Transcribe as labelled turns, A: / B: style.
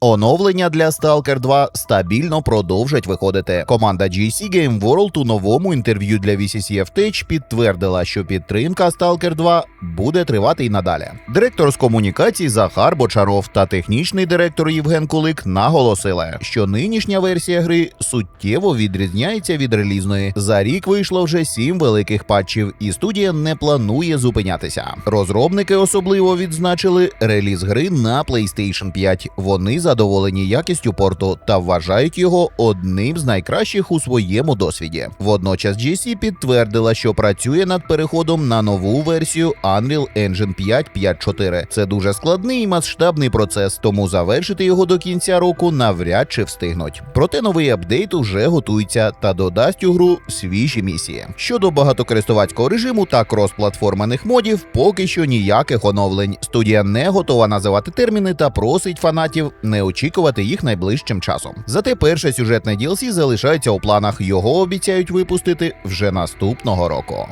A: Оновлення для Stalker 2 стабільно продовжать виходити. Команда GC Game World у новому інтерв'ю для VCCF Tech підтвердила, що підтримка Stalker 2 буде тривати й надалі. Директор з комунікацій Захар Бочаров та технічний директор Євген Кулик наголосили, що нинішня версія гри суттєво відрізняється від релізної. За рік вийшло вже сім великих патчів, і студія не планує зупинятися. Розробники особливо відзначили реліз гри на PlayStation 5. Вони задоволені якістю порту та вважають його одним з найкращих у своєму досвіді. Водночас GC підтвердила, що працює над переходом на нову версію Unreal Engine 5 5.4. Це дуже складний і масштабний процес, тому завершити його до кінця року навряд чи встигнуть. Проте новий апдейт уже готується та додасть у гру свіжі місії. Щодо багатокористувацького режиму та кросплатформених модів, поки що ніяких оновлень. Студія не готова називати терміни та просить фанатів не очікувати їх найближчим часом. Зате перше сюжетне DLC залишається у планах. Його обіцяють випустити вже наступного року.